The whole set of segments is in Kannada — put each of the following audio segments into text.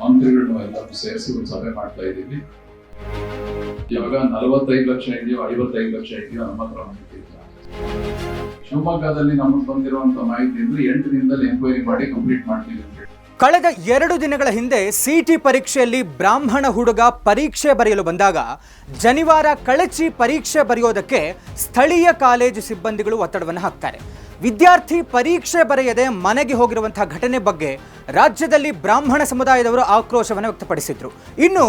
ಮಂತ್ರಿಗಳನ್ನ ಎಲ್ಲರೂ ಸೇರಿಸಿ ಒಂದು ಸಭೆ ಮಾಡ್ತಾ ಇದ್ದೀವಿ. ಇವಾಗ ನಲವತ್ತೈದು ಲಕ್ಷ ಇದೆಯೋ ಐವತ್ತೈದು ಲಕ್ಷ ಇದೆಯೋ ನಮ್ಮ ಹತ್ರ ಮಾಹಿತಿ ಇಲ್ಲ ಶಿವಮೊಗ್ಗದಲ್ಲಿ ನಮಗೆ ಬಂದಿರುವಂತ ಮಾಹಿತಿ ಅಂದ್ರೆ ಎಂಟು ದಿನದಲ್ಲಿ ಎನ್ಕ್ವೈರಿ ಮಾಡಿ ಕಂಪ್ಲೀಟ್ ಮಾಡ್ತೀವಿ ಅಂತ ಹೇಳಿ. ಕಳೆದ ಎರಡು ದಿನಗಳ ಹಿಂದೆ ಸಿಟಿ ಪರೀಕ್ಷೆಯಲ್ಲಿ ಬ್ರಾಹ್ಮಣ ಹುಡುಗ ಪರೀಕ್ಷೆ ಬರೆಯಲು ಬಂದಾಗ ಜನಿವಾರ ಕಳಚಿ ಪರೀಕ್ಷೆ ಬರೆಯೋದಕ್ಕೆ ಸ್ಥಳೀಯ ಕಾಲೇಜು ಸಿಬ್ಬಂದಿಗಳು ಒತ್ತಡವನ್ನು ಹಾಕ್ತಾರೆ. ವಿದ್ಯಾರ್ಥಿ ಪರೀಕ್ಷೆ ಬರೆಯದೆ ಮನೆಗೆ ಹೋಗಿರುವಂತಹ ಘಟನೆ ಬಗ್ಗೆ ರಾಜ್ಯದಲ್ಲಿ ಬ್ರಾಹ್ಮಣ ಸಮುದಾಯದವರು ಆಕ್ರೋಶವನ್ನು ವ್ಯಕ್ತಪಡಿಸಿದ್ರು. ಇನ್ನು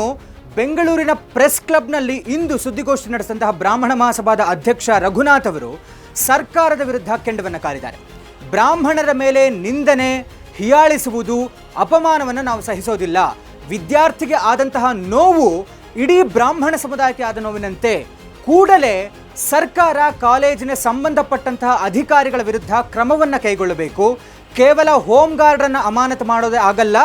ಬೆಂಗಳೂರಿನ ಪ್ರೆಸ್ ಕ್ಲಬ್ನಲ್ಲಿ ಇಂದು ಸುದ್ದಿಗೋಷ್ಠಿ ನಡೆಸಿದಂತಹ ಬ್ರಾಹ್ಮಣ ಮಹಾಸಭಾದ ಅಧ್ಯಕ್ಷ ರಘುನಾಥ್ ಅವರು ಸರ್ಕಾರದ ವಿರುದ್ಧ ಕೆಂಡವನ್ನು ಕಾರಿದ್ದಾರೆ. ಬ್ರಾಹ್ಮಣರ ಮೇಲೆ ನಿಂದನೆ, ಹಿಯಾಳಿಸುವುದು, ಅಪಮಾನವನ್ನು ನಾವು ಸಹಿಸೋದಿಲ್ಲ. ವಿದ್ಯಾರ್ಥಿಗೆ ಆದಂತಹ ನೋವು ಇಡೀ ಬ್ರಾಹ್ಮಣ ಸಮುದಾಯಕ್ಕೆ ಆದ ನೋವಿನಂತೆ ಕೂಡಲೇ ಸರ್ಕಾರ, ಕಾಲೇಜಿನ ಸಂಬಂಧಪಟ್ಟಂತಹ ಅಧಿಕಾರಿಗಳ ವಿರುದ್ಧ ಕ್ರಮವನ್ನು ಕೈಗೊಳ್ಳಬೇಕು. ಕೇವಲ ಹೋಮ್ ಗಾರ್ಡನ್ನು ಅಮಾನತು ಮಾಡೋದೇ ಆಗಲ್ಲ,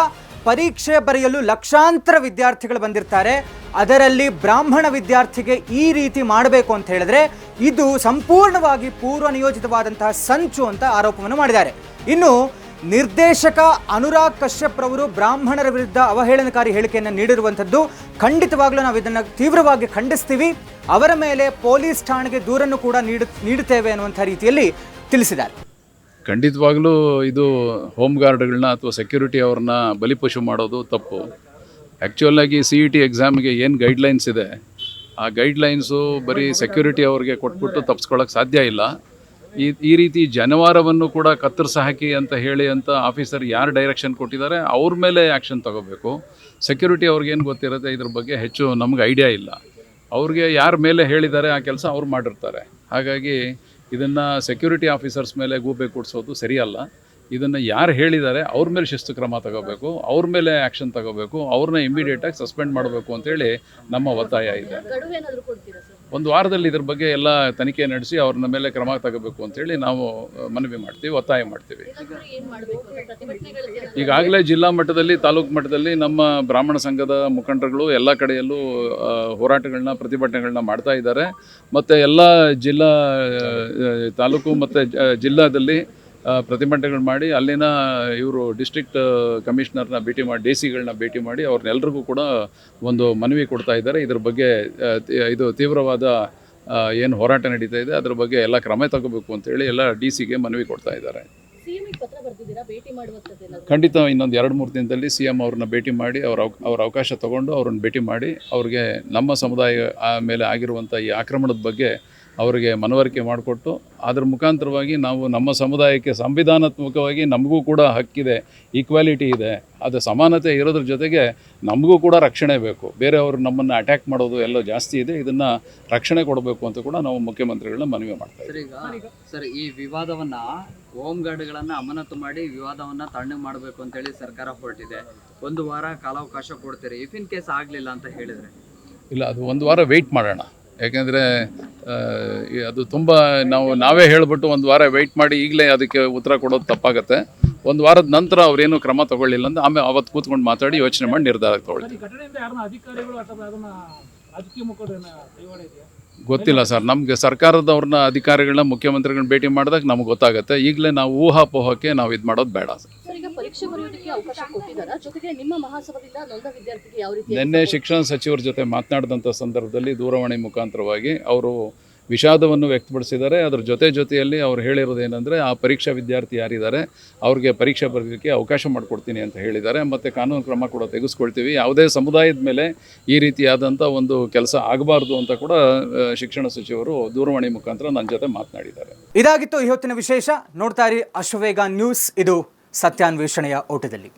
ಪರೀಕ್ಷೆ ಬರೆಯಲು ಲಕ್ಷಾಂತರ ವಿದ್ಯಾರ್ಥಿಗಳು ಬಂದಿರ್ತಾರೆ. ಅದರಲ್ಲಿ ಬ್ರಾಹ್ಮಣ ವಿದ್ಯಾರ್ಥಿಗೆ ಈ ರೀತಿ ಮಾಡಬೇಕು ಅಂತ ಹೇಳಿದ್ರೆ ಇದು ಸಂಪೂರ್ಣವಾಗಿ ಪೂರ್ವ ನಿಯೋಜಿತವಾದಂತಹ ಸಂಚು ಅಂತ ಆರೋಪವನ್ನು ಮಾಡಿದ್ದಾರೆ. ಇನ್ನು ನಿರ್ದೇಶಕ ಅನುರಾಗ್ ಕಶ್ಯಪ್ ರವರು ಬ್ರಾಹ್ಮಣರ ವಿರುದ್ಧ ಅವಹೇಳನಕಾರಿ ಹೇಳಿಕೆಯನ್ನು ನೀಡಿರುವಂಥದ್ದು ಖಂಡಿತವಾಗ್ಲೂ ನಾವು ಇದನ್ನು ತೀವ್ರವಾಗಿ ಖಂಡಿಸ್ತೀವಿ. ಅವರ ಮೇಲೆ ಪೊಲೀಸ್ ಠಾಣೆಗೆ ದೂರನ್ನು ಕೂಡ ನೀಡು, ನೀಡುತ್ತೇವೆ ಅನ್ನುವಂಥ ರೀತಿಯಲ್ಲಿ ತಿಳಿಸಿದ್ದಾರೆ. ಖಂಡಿತವಾಗ್ಲೂ ಇದು ಹೋಮ್ ಗಾರ್ಡ್ಗಳನ್ನ ಅಥವಾ ಸೆಕ್ಯೂರಿಟಿ ಅವ್ರನ್ನ ಬಲಿಪಶು ಮಾಡೋದು ತಪ್ಪು. ಆ್ಯಕ್ಚುಲಾಗಿ ಸಿ ಇ ಟಿ ಎಕ್ಸಾಮ್ಗೆ ಏನು ಗೈಡ್ಲೈನ್ಸ್ ಇದೆ, ಆ ಗೈಡ್ಲೈನ್ಸು ಬರೀ ಸೆಕ್ಯೂರಿಟಿ ಅವ್ರಿಗೆ ಕೊಟ್ಬಿಟ್ಟು ತಪ್ಪಿಸ್ಕೊಳ್ಳೋಕ್ಕೆ ಸಾಧ್ಯ ಇಲ್ಲ. ಈ ಈ ರೀತಿ ಜನವಾರವನ್ನು ಕೂಡ ಕತ್ತರಿಸಿ ಹಾಕಿ ಅಂತ ಹೇಳಿ ಅಂತ ಆಫೀಸರ್ ಯಾರು ಡೈರೆಕ್ಷನ್ ಕೊಟ್ಟಿದ್ದಾರೆ, ಅವ್ರ ಮೇಲೆ ಆ್ಯಕ್ಷನ್ ತಗೋಬೇಕು. ಸೆಕ್ಯೂರಿಟಿ ಅವ್ರಿಗೇನು ಗೊತ್ತಿರುತ್ತೆ, ಇದ್ರ ಬಗ್ಗೆ ಹೆಚ್ಚು ನಮ್ಗೆ ಐಡಿಯಾ ಇಲ್ಲ. ಅವ್ರಿಗೆ ಯಾರ ಮೇಲೆ ಹೇಳಿದ್ದಾರೆ, ಆ ಕೆಲಸ ಅವ್ರು ಮಾಡಿರ್ತಾರೆ. ಹಾಗಾಗಿ ಇದನ್ನು ಸೆಕ್ಯೂರಿಟಿ ಆಫೀಸರ್ಸ್ ಮೇಲೆ ಗೂಬೆ ಕೂಡಿಸೋದು ಸರಿಯಲ್ಲ. ಇದನ್ನು ಯಾರು ಹೇಳಿದ್ದಾರೆ, ಅವ್ರ ಮೇಲೆ ಶಿಸ್ತು ಕ್ರಮ ತಗೋಬೇಕು, ಅವ್ರ ಮೇಲೆ ಆ್ಯಕ್ಷನ್ ತಗೋಬೇಕು ಅವ್ರನ್ನ ಇಮ್ಮಿಡಿಯೇಟಾಗಿ ಸಸ್ಪೆಂಡ್ ಮಾಡಬೇಕು ಅಂತೇಳಿ ನಮ್ಮ ಒತ್ತಾಯ ಇದೆ. ಒಂದು ವಾರದಲ್ಲಿ ಇದ್ರ ಬಗ್ಗೆ ಎಲ್ಲ ತನಿಖೆ ನಡೆಸಿ ಅವ್ರನ್ನ ಮೇಲೆ ಕ್ರಮ ತಗೋಬೇಕು ಅಂತೇಳಿ ನಾವು ಮನವಿ ಮಾಡ್ತೀವಿ, ಒತ್ತಾಯ ಮಾಡ್ತೀವಿ. ಈಗಾಗಲೇ ಜಿಲ್ಲಾ ಮಟ್ಟದಲ್ಲಿ, ತಾಲೂಕು ಮಟ್ಟದಲ್ಲಿ ನಮ್ಮ ಬ್ರಾಹ್ಮಣ ಸಂಘದ ಮುಖಂಡರುಗಳು ಎಲ್ಲ ಕಡೆಯಲ್ಲೂ ಹೋರಾಟಗಳನ್ನ ಪ್ರತಿಭಟನೆಗಳನ್ನ ಮಾಡ್ತಾ ಇದ್ದಾರೆ. ಮತ್ತು ಎಲ್ಲ ಜಿಲ್ಲಾ ತಾಲೂಕು ಮತ್ತು ಜಿಲ್ಲಾದಲ್ಲಿ ಪ್ರತಿಭಟನೆಗಳು ಮಾಡಿ ಅಲ್ಲಿನ ಇವರು ಡಿಸ್ಟ್ರಿಕ್ಟ್ ಕಮಿಷನರ್ನ ಭೇಟಿ ಮಾಡಿ ಡಿ ಸಿಗಳನ್ನ ಭೇಟಿ ಮಾಡಿ ಅವ್ರನ್ನೆಲ್ಲರಿಗೂ ಕೂಡ ಒಂದು ಮನವಿ ಕೊಡ್ತಾ ಇದ್ದಾರೆ. ಇದ್ರ ಬಗ್ಗೆ ಇದು ತೀವ್ರವಾದ ಏನು ಹೋರಾಟ ನಡೀತಾ ಇದೆ. ಅದ್ರ ಬಗ್ಗೆ ಎಲ್ಲ ಕ್ರಮ ತಗೋಬೇಕು ಅಂತೇಳಿ ಎಲ್ಲ ಡಿ ಸಿಗೆ ಮನವಿ ಕೊಡ್ತಾ ಇದ್ದಾರೆ. ಖಂಡಿತ ಇನ್ನೊಂದು ಎರಡು ಮೂರು ದಿನದಲ್ಲಿ ಸಿ ಎಂ ಅವ್ರನ್ನ ಭೇಟಿ ಮಾಡಿ ಅವ್ರ ಅವ್ರ ಅವಕಾಶ ತಗೊಂಡು ಅವ್ರನ್ನ ಭೇಟಿ ಮಾಡಿ ಅವ್ರಿಗೆ ನಮ್ಮ ಸಮುದಾಯ ಮೇಲೆ ಆಗಿರುವಂಥ ಈ ಆಕ್ರಮಣದ ಬಗ್ಗೆ ಅವರಿಗೆ ಮನವರಿಕೆ ಮಾಡಿಕೊಟ್ಟು ಅದರ ಮುಖಾಂತರವಾಗಿ ನಾವು ನಮ್ಮ ಸಮುದಾಯಕ್ಕೆ ಸಂವಿಧಾನಾತ್ಮಕವಾಗಿ ನಮಗೂ ಕೂಡ ಹಕ್ಕಿದೆ ಈಕ್ವಾಲಿಟಿ ಇದೆ ಅದು ಸಮಾನತೆ ಇರೋದ್ರ ಜೊತೆಗೆ ನಮಗೂ ಕೂಡ ರಕ್ಷಣೆ ಬೇಕು. ಬೇರೆಯವರು ನಮ್ಮನ್ನು ಅಟ್ಯಾಕ್ ಮಾಡೋದು ಎಲ್ಲ ಜಾಸ್ತಿ ಇದೆ ಇದನ್ನು ರಕ್ಷಣೆ ಕೊಡಬೇಕು ಅಂತ ಕೂಡ ನಾವು ಮುಖ್ಯಮಂತ್ರಿಗಳನ್ನ ಮನವಿ ಮಾಡ್ತೀವಿ ಇದ್ದೀವಿ. ಸರ್ ಈಗ ಸರ್ ಈ ವಿವಾದವನ್ನು ಹೋಮ್ ಗಾರ್ಡ್ಗಳನ್ನು ಅಮಾನತು ಮಾಡಿ ವಿವಾದವನ್ನು ತಣ್ಣಗೆ ಮಾಡಬೇಕು ಅಂತೇಳಿ ಸರ್ಕಾರ ಹೊರಟಿದೆ. ಒಂದು ವಾರ ಕಾಲಾವಕಾಶ ಕೊಡ್ತೀರಿ. ಇಫ್ ಇನ್ ಕೇಸ್ ಆಗಲಿಲ್ಲ ಅಂತ ಹೇಳಿದರೆ? ಇಲ್ಲ ಅದು ಒಂದು ವಾರ ವೆಯ್ಟ್ ಮಾಡೋಣ. ಯಾಕೆಂದರೆ ಅದು ತುಂಬ ನಾವು ನಾವೇ ಹೇಳ್ಬಿಟ್ಟು ಒಂದು ವಾರ ವೆಯ್ಟ್ ಮಾಡಿ ಈಗಲೇ ಅದಕ್ಕೆ ಉತ್ತರ ಕೊಡೋದು ತಪ್ಪಾಗುತ್ತೆ. ಒಂದು ವಾರದ ನಂತರ ಅವರೇನು ಕ್ರಮ ತಗೊಳ್ಳಿಲ್ಲ ಅಂದ್ರೆ ಆಮೇಲೆ ಅವತ್ತು ಕೂತ್ಕೊಂಡು ಮಾತಾಡಿ ಯೋಚನೆ ಮಾಡಿ ನಿರ್ಧಾರ ತಗೊಳ್ಳಿ. ಗೊತ್ತಿಲ್ಲ ಸರ್. ನಮಗೆ ಸರ್ಕಾರದವ್ರನ್ನ ಅಧಿಕಾರಿಗಳನ್ನ ಮುಖ್ಯಮಂತ್ರಿಗಳನ್ನ ಭೇಟಿ ಮಾಡಿದಾಗ ನಮ್ಗೆ ಗೊತ್ತಾಗುತ್ತೆ. ಈಗಲೇ ನಾವು ಊಹಾಪೋಹಕ್ಕೆ ನಾವು ಇದು ಮಾಡೋದು ಬೇಡ ಸರ್. ಪರೀಕ್ಷೆ ಬರೆಯೋದಕ್ಕೆ ಅವಕಾಶ ಕೊಟ್ಟಿದ್ದಾರೆ? ಜೊತೆಗೆ ನಿಮ್ಮ ಮಹಾಸಭದಿಂದ ನೊಂದ ವಿದ್ಯಾರ್ಥಿಗೆ ಯಾವ ರೀತಿ ನಿನ್ನೆ ಶಿಕ್ಷಣ ಸಚಿವರ ಜೊತೆ ಮಾತನಾಡಿದಂಥ ಸಂದರ್ಭದಲ್ಲಿ ದೂರವಾಣಿ ಮುಖಾಂತರವಾಗಿ ಅವರು ವಿಷಾದವನ್ನು ವ್ಯಕ್ತಪಡಿಸಿದ್ದಾರೆ. ಅದರ ಜೊತೆ ಜೊತೆಯಲ್ಲಿ ಅವ್ರು ಹೇಳಿರೋದು ಏನಂದರೆ ಆ ಪರೀಕ್ಷಾ ವಿದ್ಯಾರ್ಥಿ ಯಾರಿದ್ದಾರೆ ಅವ್ರಿಗೆ ಪರೀಕ್ಷೆ ಬರೋದಕ್ಕೆ ಅವಕಾಶ ಮಾಡಿಕೊಡ್ತೀನಿ ಅಂತ ಹೇಳಿದ್ದಾರೆ. ಮತ್ತು ಕಾನೂನು ಕ್ರಮ ಕೂಡ ತೆಗೆಸ್ಕೊಳ್ತೀವಿ. ಯಾವುದೇ ಸಮುದಾಯದ ಮೇಲೆ ಈ ರೀತಿಯಾದಂಥ ಒಂದು ಕೆಲಸ ಆಗಬಾರ್ದು ಅಂತ ಕೂಡ ಶಿಕ್ಷಣ ಸಚಿವರು ದೂರವಾಣಿ ಮುಖಾಂತರ ನನ್ನ ಜೊತೆ ಮಾತನಾಡಿದ್ದಾರೆ. ಇದಾಗಿತ್ತು ಇವತ್ತಿನ ವಿಶೇಷ. ನೋಡ್ತಾ ಇರಿ ಅಶ್ವವೇಗ ನ್ಯೂಸ್. ಇದು ಸತ್ಯಾನ್ವೇಷಣೆಯ ಓಟದಲ್ಲಿ.